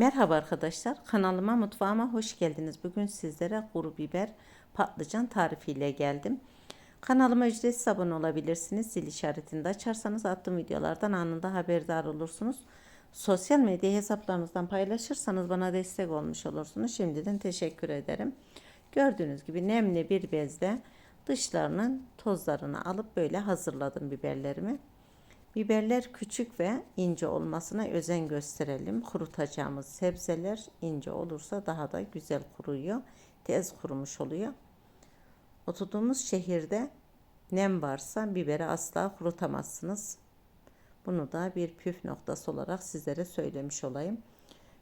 Merhaba arkadaşlar, kanalıma mutfağıma hoş geldiniz. Bugün sizlere kuru biber patlıcan tarifiyle geldim. Kanalıma ücretsiz abone olabilirsiniz. Zil işaretini de açarsanız attığım videolardan anında haberdar olursunuz. Sosyal medya hesaplarınızdan paylaşırsanız bana destek olmuş olursunuz. Şimdiden teşekkür ederim. Gördüğünüz gibi nemli bir bezle dışlarının tozlarını alıp böyle hazırladım biberlerimi. Biberler küçük ve ince olmasına özen gösterelim. Kurutacağımız sebzeler ince olursa daha da güzel kuruyor. Tez kurumuş oluyor. Oturduğumuz şehirde nem varsa biberi asla kurutamazsınız. Bunu da bir püf noktası olarak sizlere söylemiş olayım.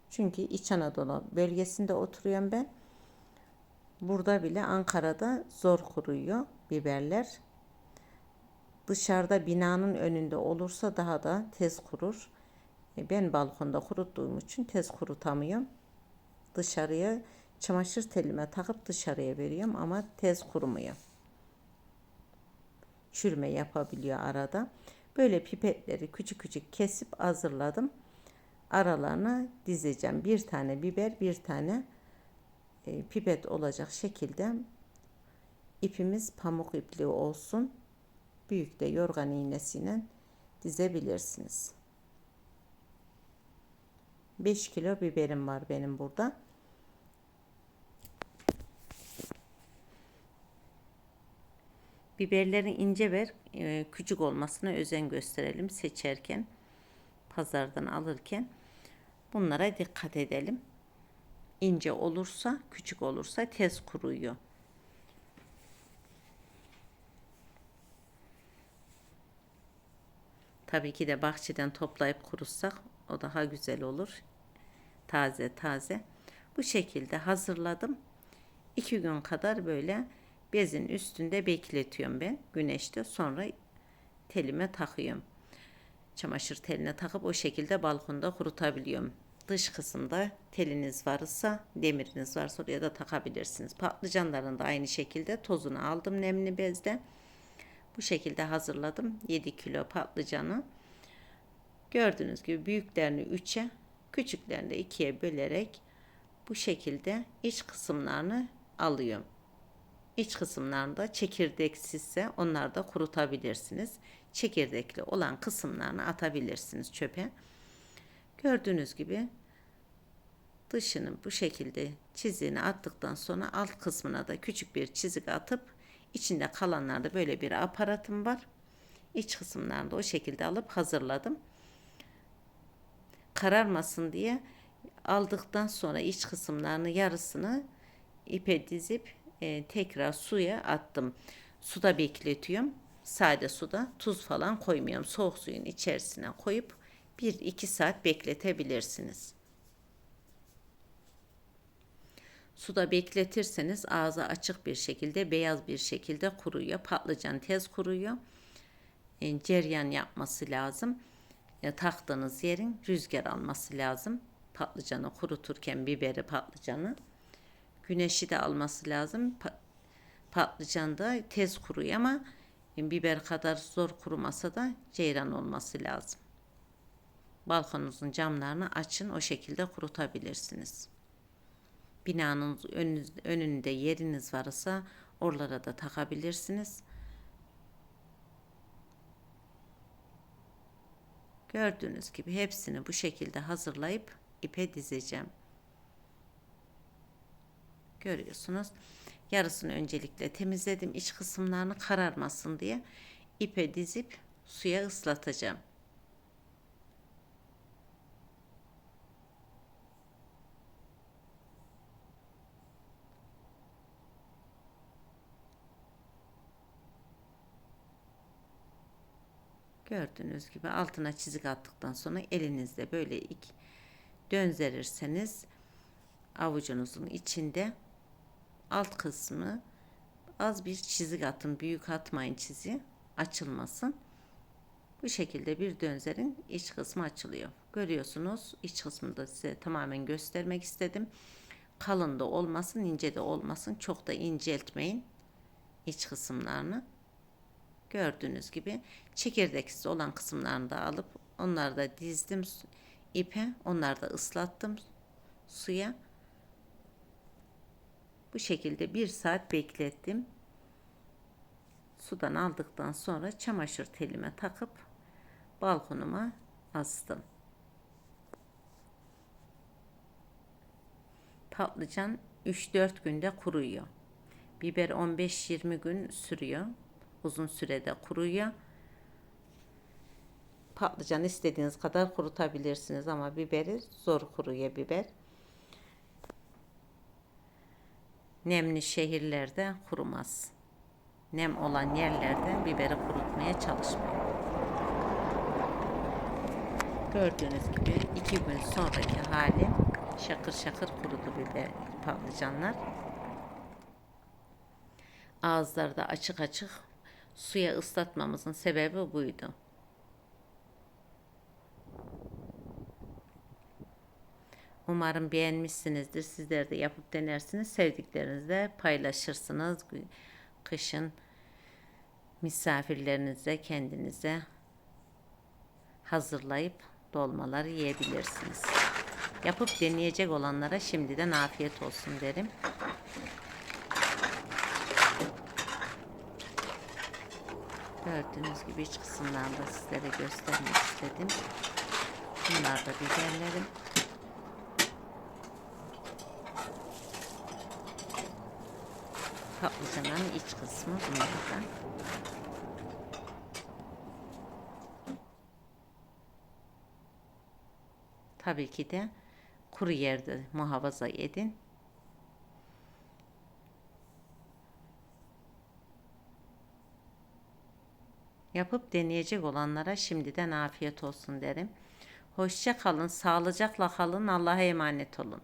Çünkü İç Anadolu bölgesinde oturuyorum ben. Burada bile Ankara'da zor kuruyor biberler. Dışarıda binanın önünde olursa daha da tez kurur. E, ben balkonda kuruttuğum için tez kurutamıyorum. Dışarıya çamaşır telime takıp dışarıya veriyorum ama tez kurumuyor. Çürüme yapabiliyor arada. Böyle pipetleri küçük küçük kesip hazırladım. Aralarına dizeceğim. Bir tane biber, bir tane e, pipet olacak şekilde ipimiz pamuk ipliği olsun büyük de yorgan iğnesiyle dizebilirsiniz. 5 kilo biberim var benim burada. Biberlerin ince ve e, küçük olmasına özen gösterelim seçerken, pazardan alırken. Bunlara dikkat edelim. İnce olursa, küçük olursa tez kuruyor. Tabii ki de bahçeden toplayıp kurutsak o daha güzel olur. Taze taze. Bu şekilde hazırladım. İki gün kadar böyle bezin üstünde bekletiyorum ben güneşte. Sonra telime takıyorum. Çamaşır teline takıp o şekilde balkonda kurutabiliyorum. Dış kısımda teliniz varsa, demiriniz varsa oraya da takabilirsiniz. Patlıcanların da aynı şekilde tozunu aldım nemli bezde. Bu şekilde hazırladım 7 kilo patlıcanı. Gördüğünüz gibi büyüklerini 3'e, küçüklerini de 2'ye bölerek bu şekilde iç kısımlarını alıyorum. İç kısımlarında çekirdeksizse onlar da kurutabilirsiniz. Çekirdekli olan kısımlarını atabilirsiniz çöpe. Gördüğünüz gibi dışını bu şekilde çizdiğini attıktan sonra alt kısmına da küçük bir çizik atıp İçinde kalanlarda böyle bir aparatım var. İç kısımlarını da o şekilde alıp hazırladım. Kararmasın diye aldıktan sonra iç kısımlarını yarısını ipe dizip e, tekrar suya attım. Suda bekletiyorum. Sade suda tuz falan koymuyorum. Soğuk suyun içerisine koyup 1-2 saat bekletebilirsiniz. Suda bekletirseniz ağzı açık bir şekilde beyaz bir şekilde kuruyor. Patlıcan tez kuruyor. E, ceryan yapması lazım. E, taktığınız yerin rüzgar alması lazım. Patlıcanı kuruturken biberi patlıcanı. Güneşi de alması lazım. Pa patlıcan da tez kuruyor ama e, biber kadar zor kurumasa da ceyran olması lazım. Balkonunuzun camlarını açın o şekilde kurutabilirsiniz binanın önünde yeriniz varsa oralara da takabilirsiniz. Gördüğünüz gibi hepsini bu şekilde hazırlayıp ipe dizeceğim. Görüyorsunuz. Yarısını öncelikle temizledim. iç kısımlarını kararmasın diye ipe dizip suya ıslatacağım. Gördüğünüz gibi altına çizik attıktan sonra elinizde böyle iki dönzerirseniz avucunuzun içinde alt kısmı az bir çizik atın. Büyük atmayın çizi açılmasın. Bu şekilde bir dönzerin iç kısmı açılıyor. Görüyorsunuz iç kısmını da size tamamen göstermek istedim. Kalın da olmasın, ince de olmasın. Çok da inceltmeyin iç kısımlarını. Gördüğünüz gibi çekirdeksiz olan kısımlarını da alıp onları da dizdim ipe. Onları da ıslattım suya. Bu şekilde bir saat beklettim. Sudan aldıktan sonra çamaşır telime takıp balkonuma astım. Patlıcan 3-4 günde kuruyor. Biber 15-20 gün sürüyor. Uzun sürede kuruyor. Patlıcan istediğiniz kadar kurutabilirsiniz ama biberi zor kuruyor biber. Nemli şehirlerde kurumaz. Nem olan yerlerde biberi kurutmaya çalışmayın. Gördüğünüz gibi iki gün sonraki hali şakır şakır kurudu biber patlıcanlar. Ağızları da açık açık suya ıslatmamızın sebebi buydu. Umarım beğenmişsinizdir. Sizler de yapıp denersiniz. Sevdiklerinizle paylaşırsınız. Kışın misafirlerinize, kendinize hazırlayıp dolmaları yiyebilirsiniz. Yapıp deneyecek olanlara şimdiden afiyet olsun derim. Gördüğünüz gibi iç kısımlarını da sizlere göstermek istedim. Bunlar da biberlerim. Patlıcanın iç kısmı bunlar da. Tabii ki de kuru yerde muhafaza edin. Yapıp deneyecek olanlara şimdiden afiyet olsun derim. Hoşça kalın, sağlıcakla kalın, Allah'a emanet olun.